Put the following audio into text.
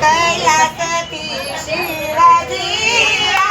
કૈલાસથી Shivaji